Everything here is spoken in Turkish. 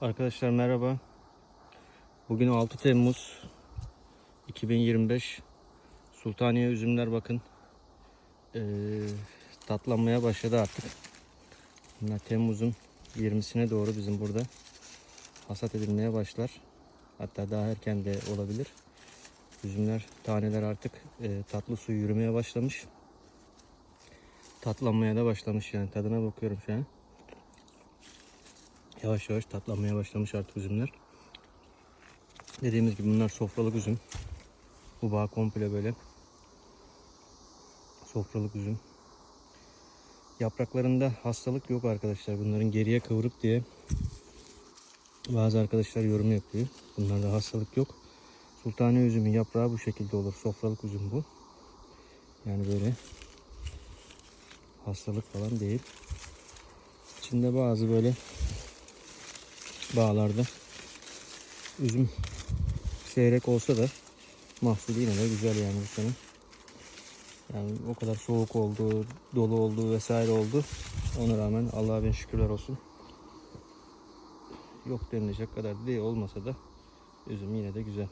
Arkadaşlar merhaba. Bugün 6 Temmuz 2025. Sultaniye üzümler bakın. Ee, tatlanmaya başladı artık. Bunlar Temmuz'un 20'sine doğru bizim burada hasat edilmeye başlar. Hatta daha erken de olabilir. Üzümler, taneler artık e, tatlı su yürümeye başlamış. Tatlanmaya da başlamış yani. Tadına bakıyorum şu an. Yavaş yavaş tatlanmaya başlamış artık üzümler. Dediğimiz gibi bunlar sofralık üzüm. Bu bağ komple böyle. Sofralık üzüm. Yapraklarında hastalık yok arkadaşlar. Bunların geriye kıvrık diye bazı arkadaşlar yorum yapıyor. Bunlarda hastalık yok. Sultani üzümün yaprağı bu şekilde olur. Sofralık üzüm bu. Yani böyle hastalık falan değil. İçinde bazı böyle bağlarda üzüm seyrek olsa da mahsulü yine de güzel yani bu sene. Yani o kadar soğuk oldu, dolu oldu vesaire oldu. Ona rağmen Allah'a bin şükürler olsun. Yok denilecek kadar değil olmasa da üzüm yine de güzel.